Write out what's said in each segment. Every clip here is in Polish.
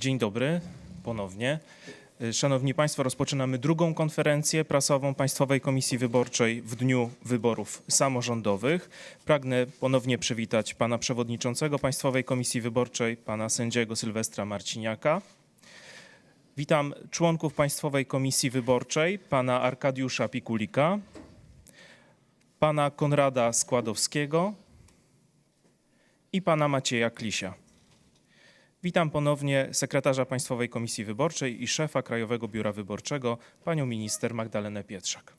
Dzień dobry ponownie. Y, Szanowni Państwo, rozpoczynamy drugą konferencję prasową Państwowej Komisji Wyborczej w dniu wyborów samorządowych. Pragnę ponownie przywitać pana przewodniczącego Państwowej Komisji Wyborczej, pana sędziego Sylwestra Marciniaka. Witam członków Państwowej Komisji Wyborczej, pana Arkadiusza Pikulika, pana Konrada Składowskiego i pana Macieja Klisia. Witam ponownie sekretarza Państwowej Komisji Wyborczej i szefa Krajowego Biura Wyborczego, panią minister Magdalenę Pietrzak.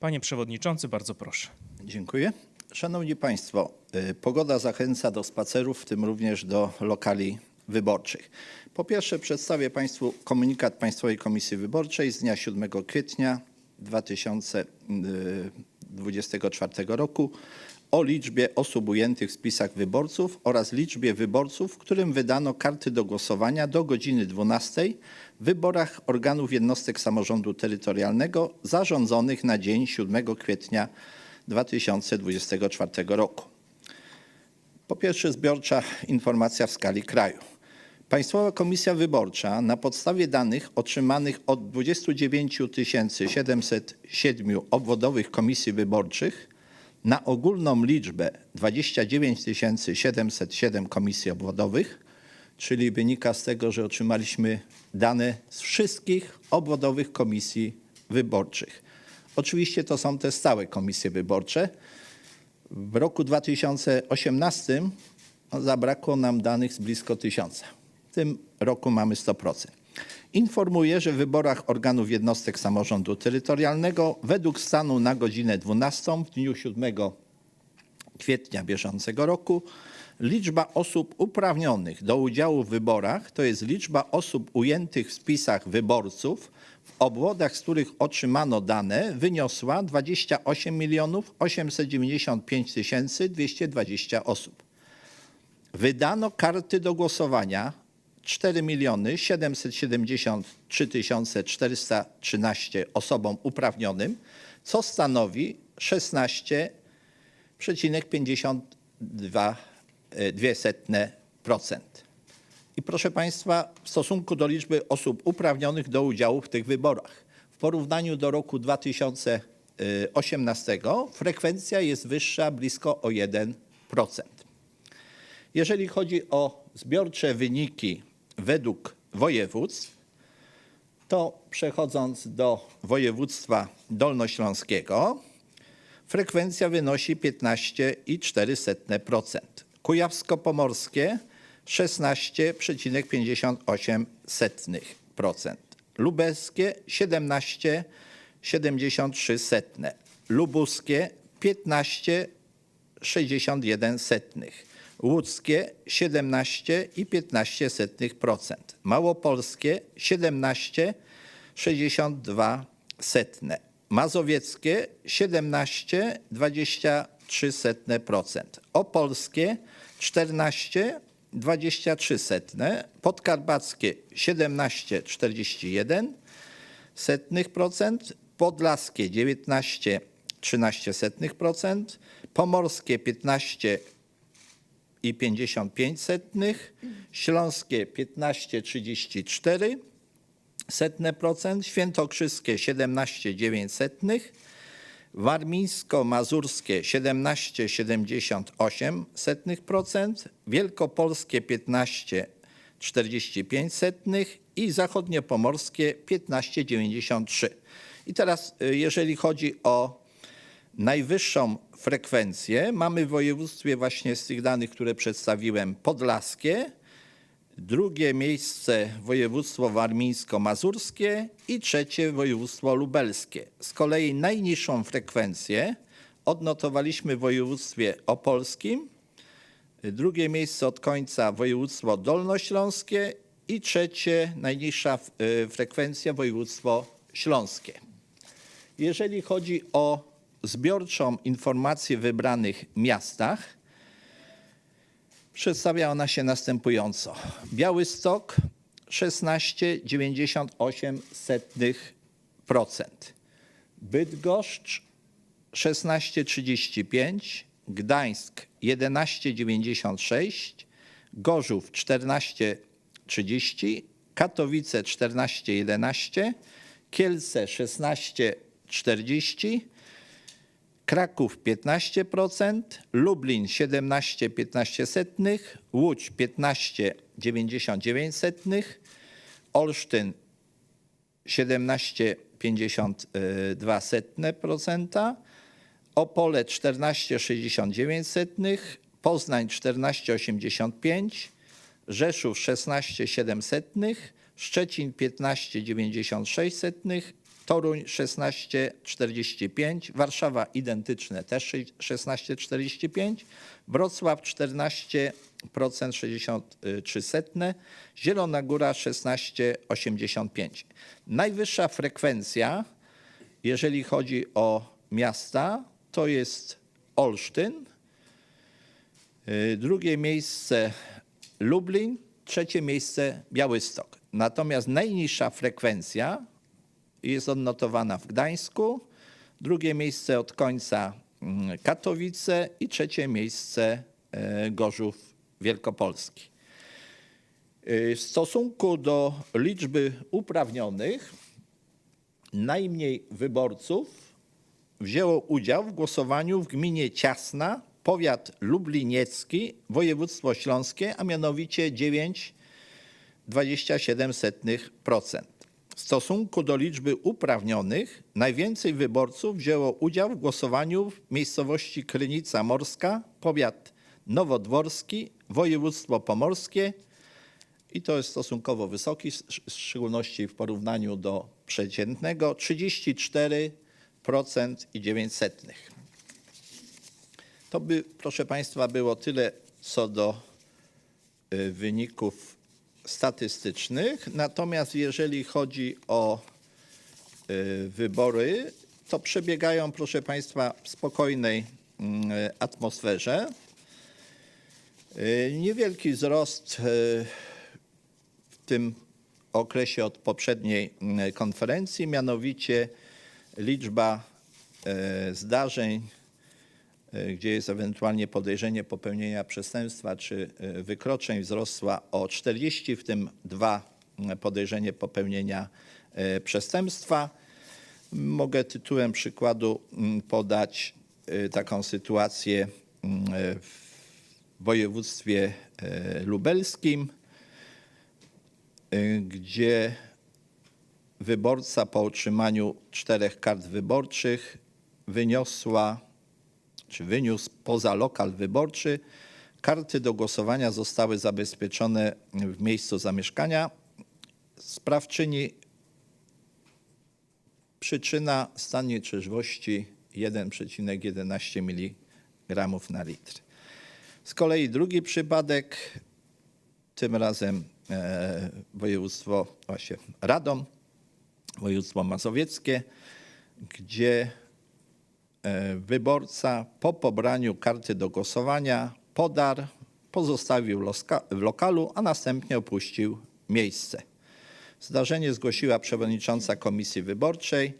Panie przewodniczący, bardzo proszę. Dziękuję. Szanowni Państwo, y, pogoda zachęca do spacerów, w tym również do lokali wyborczych. Po pierwsze przedstawię Państwu komunikat Państwowej Komisji Wyborczej z dnia 7 kwietnia 2024 roku o liczbie osób ujętych w spisach wyborców oraz liczbie wyborców, którym wydano karty do głosowania do godziny 12 w wyborach organów jednostek samorządu terytorialnego zarządzonych na dzień 7 kwietnia 2024 roku. Po pierwsze, zbiorcza informacja w skali kraju. Państwowa Komisja Wyborcza na podstawie danych otrzymanych od 29 707 obwodowych komisji wyborczych na ogólną liczbę 29 707 komisji obwodowych, czyli wynika z tego, że otrzymaliśmy dane z wszystkich obwodowych komisji wyborczych. Oczywiście to są te stałe komisje wyborcze. W roku 2018 no, zabrakło nam danych z blisko tysiąca. W tym roku mamy 100%. Informuję, że w wyborach organów jednostek samorządu terytorialnego według stanu na godzinę 12 w dniu 7 kwietnia bieżącego roku liczba osób uprawnionych do udziału w wyborach, to jest liczba osób ujętych w spisach wyborców w obwodach, z których otrzymano dane, wyniosła 28 895 220 osób. Wydano karty do głosowania 4 773 413 osobom uprawnionym, co stanowi 16,52%. I proszę Państwa, w stosunku do liczby osób uprawnionych do udziału w tych wyborach, w porównaniu do roku 2018 frekwencja jest wyższa blisko o 1%. Jeżeli chodzi o zbiorcze wyniki według województw, to przechodząc do województwa dolnośląskiego, frekwencja wynosi 15,4%. Kujawsko-pomorskie 16,58%. Lubelskie 17,73%. Lubuskie 15,61%. Łódzkie 17,15%. Małopolskie 17,62%. Mazowieckie 17,23%. Opolskie 14,23%. Podkarpackie 17,41%. Podlaskie 19,13%. Pomorskie 15 i 55 setnych, śląskie 15,34 setne świętokrzyskie 17,9 setnych, warmińsko-mazurskie 17,78 setnych wielkopolskie 15,45 setnych i zachodniopomorskie 15,93. I teraz y, jeżeli chodzi o Najwyższą frekwencję mamy w województwie właśnie z tych danych, które przedstawiłem, podlaskie, drugie miejsce województwo warmińsko-mazurskie i trzecie województwo lubelskie. Z kolei najniższą frekwencję odnotowaliśmy w województwie opolskim, drugie miejsce od końca województwo dolnośląskie i trzecie najniższa y, frekwencja województwo śląskie. Jeżeli chodzi o zbiorczą informację w wybranych miastach, przedstawia ona się następująco. Białystok 16,98%, Bydgoszcz 16,35%, Gdańsk 11,96%, Gorzów 14,14%, 30, Katowice 14,11, Kielce 16,40, Kraków 15%, Lublin 17,15, Łódź 15,99, Olsztyn 17,52%, Opole 14,69, Poznań 14,85, Rzeszów 16,7, Szczecin 15,96, Toruń 16,45, Warszawa identyczne też 16,45, Wrocław 14% 63 setne, Zielona Góra 16,85. Najwyższa frekwencja, jeżeli chodzi o miasta, to jest Olsztyn, y, drugie miejsce Lublin, trzecie miejsce Białystok. Natomiast najniższa frekwencja jest odnotowana w Gdańsku, drugie miejsce od końca mm, Katowice i trzecie miejsce e, Gorzów Wielkopolski. Y, W stosunku do liczby uprawnionych, najmniej wyborców wzięło udział w głosowaniu w gminie Ciasna, powiat lubliniecki, województwo śląskie, a mianowicie 9,27%. W stosunku do liczby uprawnionych najwięcej wyborców wzięło udział w głosowaniu w miejscowości Krynica Morska, powiat nowodworski, województwo pomorskie i to jest stosunkowo wysoki, w szczególności w porównaniu do przeciętnego 34% i 9 setnych. To by, proszę Państwa, było tyle co do y, wyników statystycznych. Natomiast jeżeli chodzi o y, wybory, to przebiegają, proszę Państwa, w spokojnej mm, atmosferze. Y, Niewielki wzrost y, w tym okresie od poprzedniej mm, konferencji, mianowicie liczba zdarzeń, gdzie jest ewentualnie podejrzenie popełnienia przestępstwa czy e, wykroczeń wzrosła o 40, w tym dwa podejrzenie popełnienia e, przestępstwa. Mogę tytułem przykładu podać e, taką sytuację e, w województwie e, lubelskim, gdzie wyborca po otrzymaniu czterech kart wyborczych wyniosła, czy wyniósł poza lokal wyborczy. Karty do głosowania zostały zabezpieczone w miejscu zamieszkania. Sprawczyni przyczyna stan nietrzeźwości 1,11 mg na litr. Z kolei drugi przypadek, tym razem e, województwo, właśnie Radom, województwo mazowieckie, gdzie wyborca po pobraniu karty do głosowania podarł, pozostawił w lokalu, a następnie opuścił miejsce. Zdarzenie zgłosiła przewodnicząca komisji wyborczej.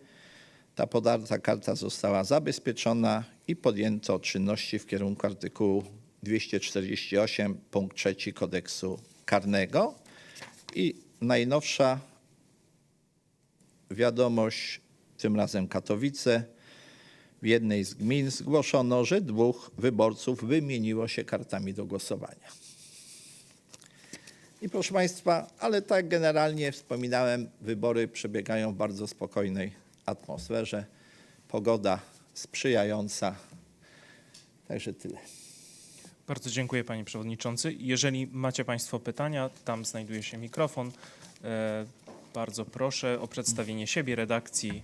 Ta podarta karta została zabezpieczona i podjęto czynności w kierunku artykułu 248 punkt 3 kodeksu karnego. I najnowsza wiadomość, tym razem Katowice. W jednej z gmin zgłoszono, że dwóch wyborców wymieniło się kartami do głosowania. I proszę Państwa, ale tak generalnie wspominałem, wybory przebiegają w bardzo spokojnej atmosferze. Pogoda sprzyjająca. Także tyle. Bardzo dziękuję panie przewodniczący. Jeżeli macie państwo pytania, tam znajduje się mikrofon. E, Bardzo proszę o przedstawienie siebie, redakcji.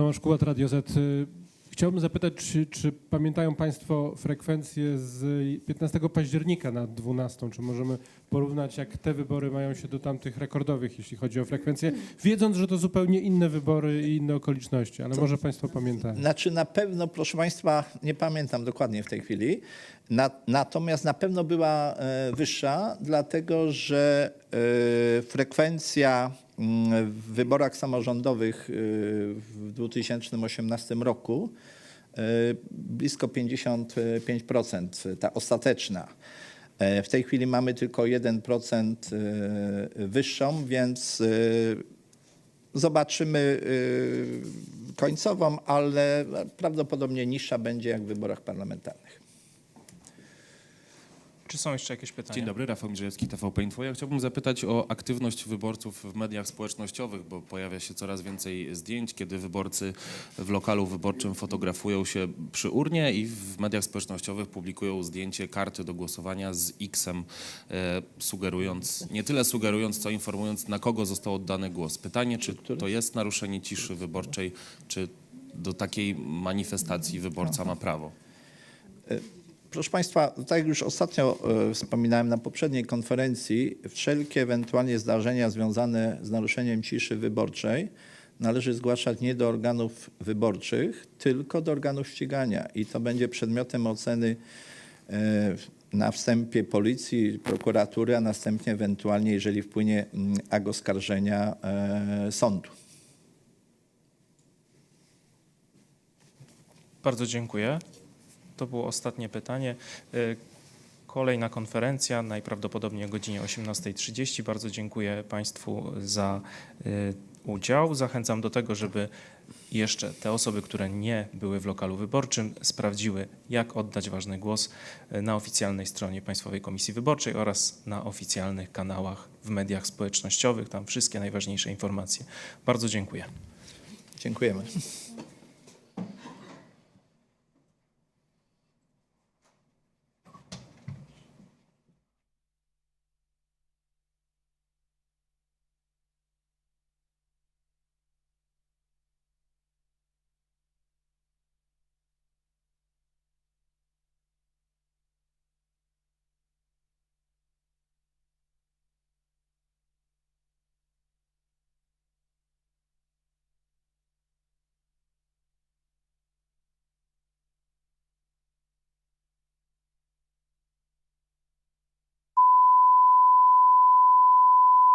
Tomasz Kułat, Radio Z. Y, Chciałbym zapytać, czy, czy pamiętają Państwo frekwencję z 15 października na 12? Czy możemy porównać, jak te wybory mają się do tamtych rekordowych, jeśli chodzi o frekwencję, wiedząc, że to zupełnie inne wybory i inne okoliczności, ale może Państwo pamiętają. Znaczy na pewno, proszę Państwa, nie pamiętam dokładnie w tej chwili, na, natomiast na pewno była e, wyższa, dlatego że e, frekwencja w wyborach samorządowych e, w 2018 roku e, blisko 55%, ta ostateczna. E, W tej chwili mamy tylko 1% e, wyższą, więc zobaczymy końcową, ale prawdopodobnie niższa będzie jak w wyborach parlamentarnych. Czy są jeszcze jakieś pytania? Dzień dobry, Rafał Mierzejewski, TVP Info. Ja chciałbym zapytać o aktywność wyborców w mediach społecznościowych, bo pojawia się coraz więcej zdjęć, kiedy wyborcy w lokalu wyborczym fotografują się przy urnie i w mediach społecznościowych publikują zdjęcie karty do głosowania z X-em, e, sugerując, nie tyle sugerując, co informując, na kogo został oddany głos. Pytanie, czy to jest naruszenie ciszy wyborczej, czy do takiej manifestacji wyborca ma prawo? Proszę Państwa, tak jak już ostatnio e, wspominałem na poprzedniej konferencji, wszelkie ewentualnie zdarzenia związane z naruszeniem ciszy wyborczej należy zgłaszać nie do organów wyborczych, tylko do organów ścigania i to będzie przedmiotem oceny e, na wstępie policji, prokuratury, a następnie ewentualnie, jeżeli wpłynie mm, akt oskarżenia, e, sądu. Bardzo dziękuję. To było ostatnie pytanie. Y, Kolejna konferencja, najprawdopodobniej o godzinie 18.30. Bardzo dziękuję Państwu za y, udział. Zachęcam do tego, żeby jeszcze te osoby, które nie były w lokalu wyborczym, sprawdziły, jak oddać ważny głos y, na oficjalnej stronie Państwowej Komisji Wyborczej oraz na oficjalnych kanałach w mediach społecznościowych. Tam wszystkie najważniejsze informacje. Bardzo dziękuję. Dziękujemy.